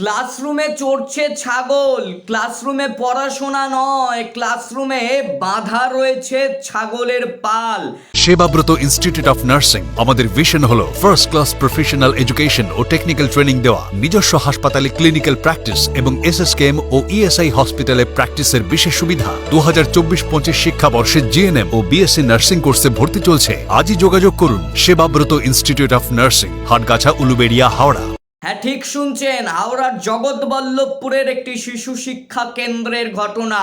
ক্লাসরুমে চড়ছে ছাগল, ক্লাসরুমে পড়াশোনা নয়, ক্লাসরুমে বাঁধা রয়েছে ছাগলের পাল। সেবাব্রত ইনস্টিটিউট অফ নার্সিং আমাদের ভিশন হল ফার্স্ট ক্লাস প্রফেশনাল এডুকেশন ও টেকনিক্যাল ট্রেনিং দেওয়া, নিজস্ব হাসপাতালে ক্লিনিক্যাল প্র্যাকটিস এবং এসএসকেএম ও ইএসআই হসপিটালে প্র্যাকটিসের বিশেষ সুবিধা। দু হাজার চব্বিশ পঁচিশ শিক্ষাবর্ষে জিএনএম ও বিএসসি নার্সিং কোর্সে ভর্তি চলছে। আজই যোগাযোগ করুন, Sebabrata institute of nursing Hatgachha, Uluberia, Howrah. হ্যাঁ ঠিক শুনছেন, হাওড়ার জগৎবল্লভপুরের একটি শিশু শিক্ষা কেন্দ্রের ঘটনা।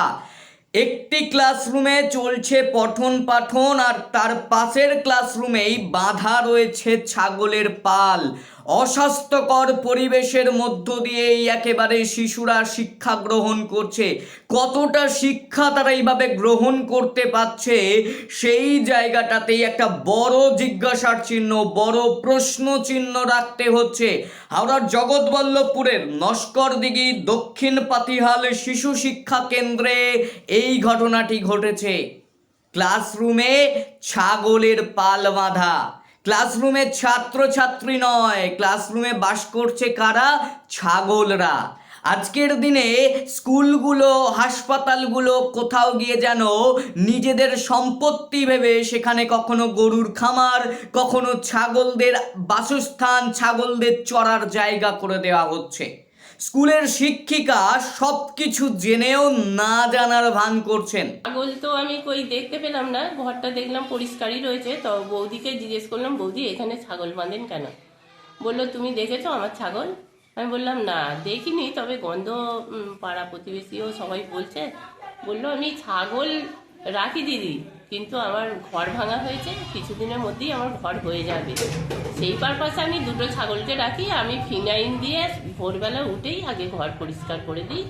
একটি ক্লাসরুমে চলছে পঠন পাঠন আর তার পাশের ক্লাসরুমেই বাঁধা রয়েছে ছাগলের পাল। অস্বাস্থ্যকর পরিবেশের মধ্য দিয়েই একেবারে শিশুরা শিক্ষা গ্রহণ করছে। কতটা শিক্ষা তারা এইভাবে গ্রহণ করতে পারছে, সেই জায়গাটাতেই একটা বড় জিজ্ঞাসার চিহ্ন, বড় প্রশ্ন চিহ্ন রাখতে হচ্ছে। হাওড়ার জগৎবল্লভপুরের নস্কর দিঘি দক্ষিণ পাতিহাল শিশু শিক্ষা কেন্দ্রে এই ঘটনাটি ঘটেছে। ক্লাসরুমে ছাগলের পাল বাঁধা। ক্লাসরুমে ছাত্রছাত্রী নয়, ক্লাসরুমে বাস করছে কারা? ছাগলরা। আজকের দিনে স্কুলগুলো, হাসপাতালগুলো কোথাও গিয়ে যেন নিজেদের সম্পত্তি ভেবে সেখানে কখনো গরুর খামার, কখনো ছাগলদের বাসস্থান, ছাগলদের চড়ার জায়গা করে দেওয়া হচ্ছে। স্কুলের শিক্ষিকা সব কিছু জেনেও না জানার ভান করছেন। ছাগল তো আমি কই দেখতে পেলাম না, ঘরটা দেখলাম পরিষ্কারই রয়েছে, তো বৌদিকে জিজ্ঞেস করলাম, বৌদি, এখানে ছাগল বাঁধেন কেন? বলল, তুমি দেখেছ আমার ছাগল? আমি বললাম, না, দেখিনি, তবে গন্ধ পাড়া প্রতিবেশীও সবাই বলছে। বলল, আমি ছাগল রাখি, দিদি। কিন্তু আমার ঘর ভাঙা হয়েছে, কিছুদিনের মধ্যেই আমার ঘর হয়ে যাবে। সেই পারপাসে আমি দুটো ছাগলকে রাখি, আমি ফিনাইন দিয়ে ভোরবেলা উঠেই আগে ঘর পরিষ্কার করে দিই।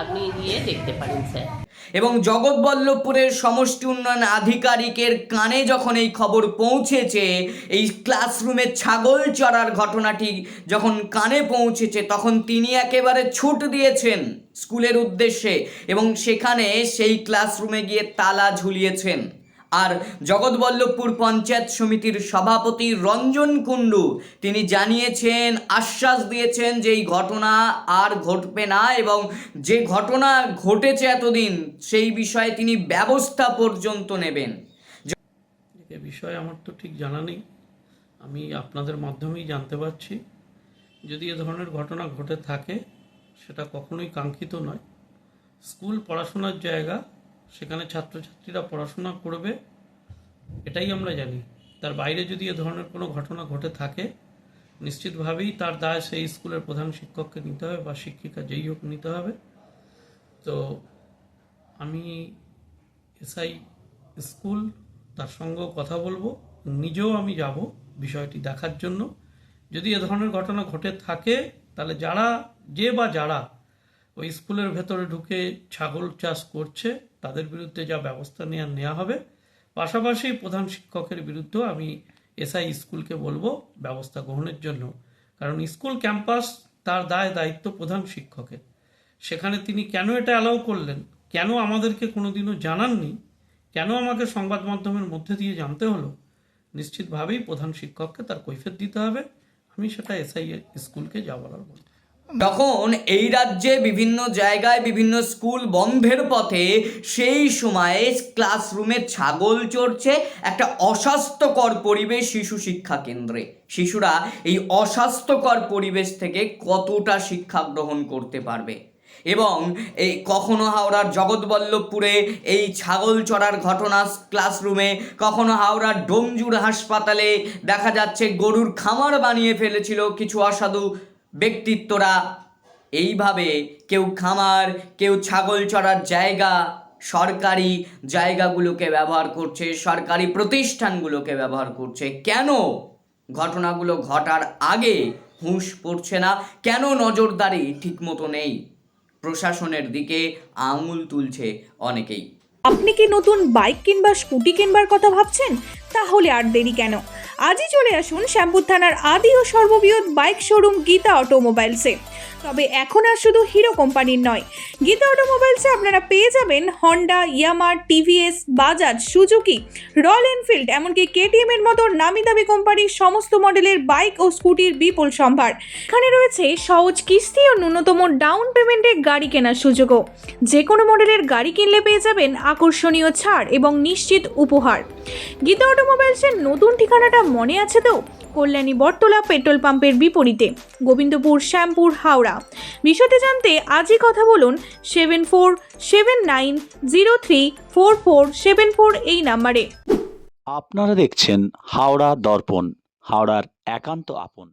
আপনি গিয়ে দেখতে পারেন, স্যার। এবং জগৎবল্লভপুরের সমষ্টি উন্নয়ন আধিকারিকের কানে যখন এই খবর পৌঁছেছে, এই ক্লাসরুমে ছাগল চড়ার ঘটনাটি যখন কানে পৌঁছেছে, তখন তিনি একেবারে ছুট দিয়েছেন স্কুলের উদ্দেশ্যে এবং সেখানে সেই ক্লাসরুমে গিয়ে তালা ঝুলিয়েছেন। আর জগৎবল্লভপুর পঞ্চায়েত সমিতির সভাপতি রঞ্জন কুণ্ডু, তিনি জানিয়েছেন, আশ্বাস দিয়েছেন যে এই ঘটনা আর ঘটবে না এবং যে ঘটনা ঘটেছে এতদিন, সেই বিষয়ে তিনি ব্যবস্থা পর্যন্ত নেবেন। এ বিষয়ে আমার তো ঠিক জানা নেই। আমি আপনাদের মাধ্যমেই জানতে পারছি। যদি এ ধরনের ঘটনা ঘটে থাকে, সেটা কখনোই কাঙ্ক্ষিত নয়। স্কুল পড়াশোনার জায়গা সেখানে ছাত্রছাত্রীরা পড়াশোনা করবে, এটাই আমরা জানি। তার বাইরে যদি এ ধরনের কোনো ঘটনা ঘটে থাকে, নিশ্চিতভাবেই তার দায় সেই স্কুলের প্রধান শিক্ষককে নিতে হবে বা শিক্ষিকা যেই হোক নিতে হবে। তো আমি এসআই স্কুল, তার সঙ্গেও কথা বলব নিজেও আমি যাব বিষয়টি দেখার জন্য। যদি এ ধরনের ঘটনা ঘটে থাকে, তাহলে যারা, যে বা যারা ওই স্কুলের ভেতরে ঢুকে ছাগল চাষ করছে, তাদের বিরুদ্ধে যা ব্যবস্থা নেওয়া নেওয়া হবে। পাশাপাশি প্রধান শিক্ষকের বিরুদ্ধেও আমি এসআই স্কুলকে বলব ব্যবস্থা গ্রহণের জন্য। কারণ স্কুল ক্যাম্পাস তার দায়, দায়িত্ব প্রধান শিক্ষকের। সেখানে তিনি কেন এটা অ্যালাউ করলেন? কেন আমাদেরকে কোনোদিনও জানাননি? কেন আমাকে সংবাদ মাধ্যমের মধ্যে দিয়ে জানতে হলো? নিশ্চিতভাবেই প্রধান শিক্ষককে তার কৈফিয়ত দিতে হবে। আমি সেটা এসআই স্কুলকে যা বলার বলব যখন এই রাজ্যে বিভিন্ন জায়গায় বিভিন্ন স্কুল বন্ধের পথে সেই সময়ে ক্লাসরুমে ছাগল চড়ছে একটা অস্বাস্থ্যকর পরিবেশ শিশু শিক্ষা কেন্দ্রে। শিশুরা এই অস্বাস্থ্যকর পরিবেশ থেকে কতটা শিক্ষা গ্রহণ করতে পারবে? এবং এই কখনো হাওড়ার জগৎবল্লভপুরে এই ছাগল চড়ার ঘটনা ক্লাসরুমে, কখনো হাওড়ার ডোমজুর হাসপাতালে দেখা যাচ্ছে গরুর খামার বানিয়ে ফেলেছিল কিছু অসাধু ব্যক্তিত্বরা এইভাবে কেউ খামার, কেউ ছাগল চড়ার জায়গা, সরকারি জায়গাগুলোকে ব্যবহার করছে, সরকারি প্রতিষ্ঠানগুলোকে ব্যবহার করছে। কেন ঘটনাগুলো ঘটার আগে হুঁশ পড়ছে না? কেন নজরদারি ঠিকমতো নেই? প্রশাসনের দিকে আঙুল তুলছে অনেকেই। আপনি কি নতুন বাইক কিনবা স্কুটি কিনবার কথা ভাবছেন? তাহলে আর দেরি কেন? আজই চলে আসুন শ্যামপুর থানার আদি ও সর্ববৃহৎ বাইক শোরুম গীতা অটোমোবাইলসে। তবে এখন আর শুধু হিরো কোম্পানির নয়, গীতা অটোমোবাইলসে আপনারা পেয়ে যাবেন Honda Yamaha TVS Bajaj Suzuki Royal Enfield এমনকি কেটিএম এর মতো নামি দামি কোম্পানির সমস্ত মডেলের বাইক ও স্কুটির বিপুল সম্ভার। এখানে রয়েছে সহজ কিস্তি ও ন্যূনতম ডাউন পেমেন্টে গাড়ি কেনার সুযোগও। যে কোনো মডেলের গাড়ি কিনলে পেয়ে যাবেন আকর্ষণীয় ছাড় এবং নিশ্চিত উপহার। গীতা অটোমোবাইলসের নতুন ঠিকানাটা মনে আছে তো? কল্যাণী বটতলা পেট্রোল পাম্পের বিপরীতে, গোবিন্দপুর, শ্যামপুর, হাওড়া। বিষয়টি জানতে আজই কথা বলুন seven four seven nine zero three four four seven four এই নাম্বারে। আপনারা দেখছেন হাওড়া দর্পণ, হাওড়ার একান্ত আপন।